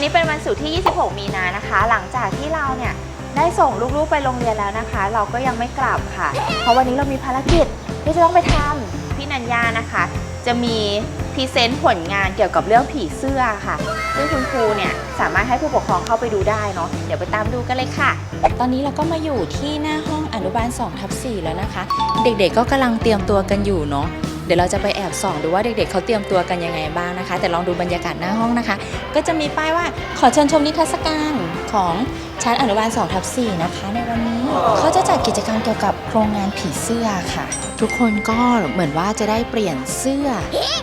นี่เป็นวันศุกร์ที่ 26 มีนานะคะ หลังจากที่เราเนี่ยได้ส่งลูกๆไปโรงเรียนแล้วนะคะ เราก็ยังไม่กลับค่ะ เพราะวันนี้เรามีภารกิจที่จะต้องไปทำพี่นัญญานะคะ จะมีพรีเซนต์ผลงานเกี่ยวกับเรื่องผีเสื้อค่ะ ซึ่งคุณครูเนี่ยสามารถให้ผู้ปกครองเข้าไปดูได้เนาะ เดี๋ยวไปตามดูกันเลยค่ะ ตอนนี้เราก็มาอยู่ที่หน้าห้องอนุบาล2ทับ4แล้วนะคะ เด็กๆก็กำลังเตรียมตัวกันอยู่เนาะ ดี๋ยวเราจะไปแอบส่องดูว่าเด็กๆเขาเตรียมตัวกันยังไงบ้างนะคะ แต่ลองดูบรรยากาศหน้าห้องนะคะ ก็จะมีป้ายว่าขอเชิญชมนิทรรศการของชั้นอนุบาล2ทับ4นะคะ ในวันนี้เขาจะจัดกิจกรรมเกี่ยวกับโครงงานผีเสื้อค่ะ ทุกคนก็เหมือนว่าจะได้เปลี่ยนเสื้อ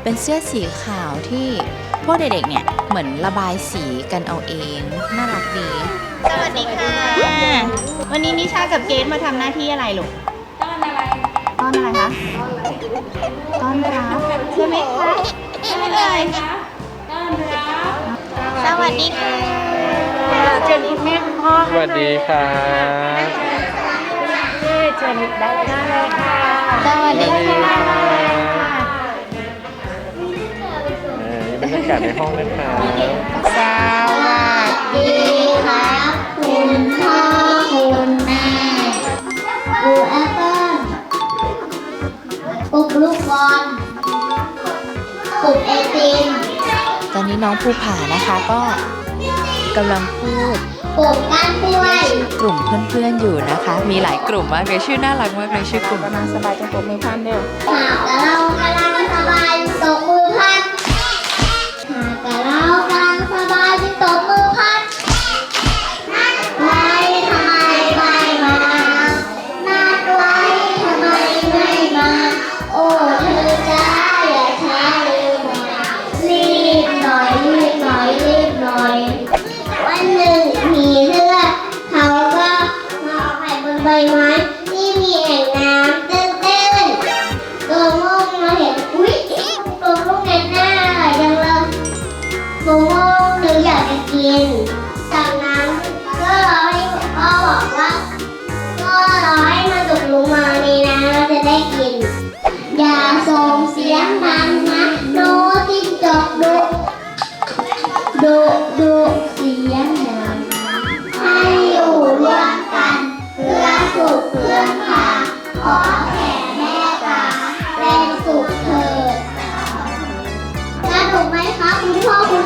เป็นเสื้อสีขาวที่พวกเด็กๆเนี่ยเหมือนระบายสีกันเอาเองน่ารักดีสวัสดีค่ะ วันนี้นิชากับเกดมาทำหน้าที่อะไรลูกต้อ อนอะไรคะต้อนรับใช่ไหมคะใช่ไหมเอ่ยสวัสดีค่ะเชิญคุณแม่คุณพ่อสวัสดีครับเชิญได้ได้เลยค่ะสวัสดีสวัสดีค่ะค่ะเอ่อนี่บรรยากาศในห้องนะครั ลูกลูกบอลปลูกไอติมตอนนี้น้องภูผานะคะก็กำลังพูดปลูกก้านกล้วยกลุ่มเพื่อนๆอยู่นะคะ มีหลายกลุ่มมากเลยชื่อน่ารักมากเลยชื่อกลุ่มกำลังสบายจงปรบมือพันเร็วหากกะเรา วันหนึ่งมีเสื้อเขาก็มาเอาไข่บนใบไม้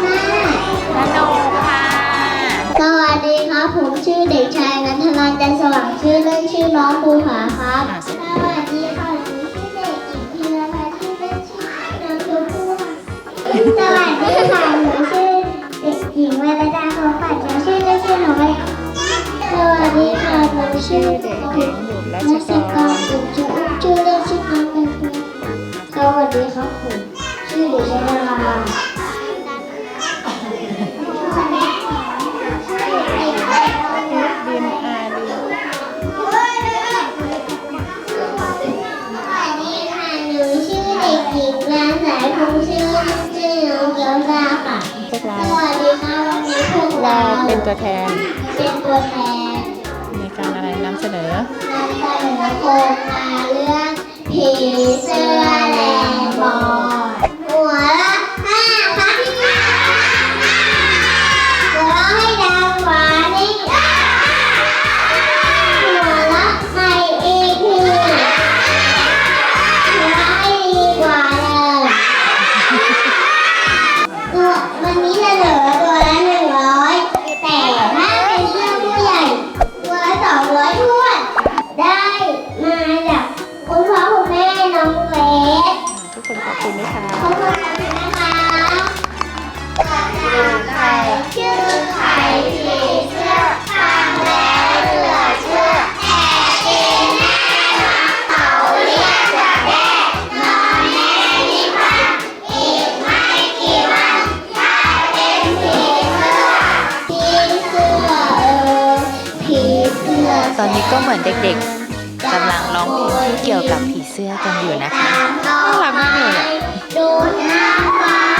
สนุกค่ะ สวัสดีครับ ผมชื่อเด็กชายนันทนาจันสว่างชื่อเล่นชื่อน้องภูผาครับ สวัสดีค่ะหนูชื่อเด็กหญิงธีรพัฒน์ชื่อเล่นชื่อน้องชมพู่ค่ะสวัสดีค่ะหนูชื่อเด็กหญิงวรดาขอปัดชื่อชื่อเล่นชื่อน้อยสวัสดีค่ะหนูชื่อเด็กหญิงอยู่รารัชชกกรสุขชื่อชื่อเล่นชื่อน้องเป็นพื่อนสวัสดีครับผมชื่อเด็กชายนาางสายพงษ์ชื่อชื่อน้องเกียวตาค่ะ พวกเราสวัสดีค่ะวันนี้พวกเราเราเป็นตัวแทนเป็นตัวแทนในการอะไรนำเสนอนำเสนอโครงการเรื่องผีเสื้อ ตอนนี้ก็เหมือนเด็กๆกำลังร้องเพลงที่เกี่ยวกับผีเสื้อกันอยู่นะคะน่ารักมากเลยอะดูดน้ำฟ้า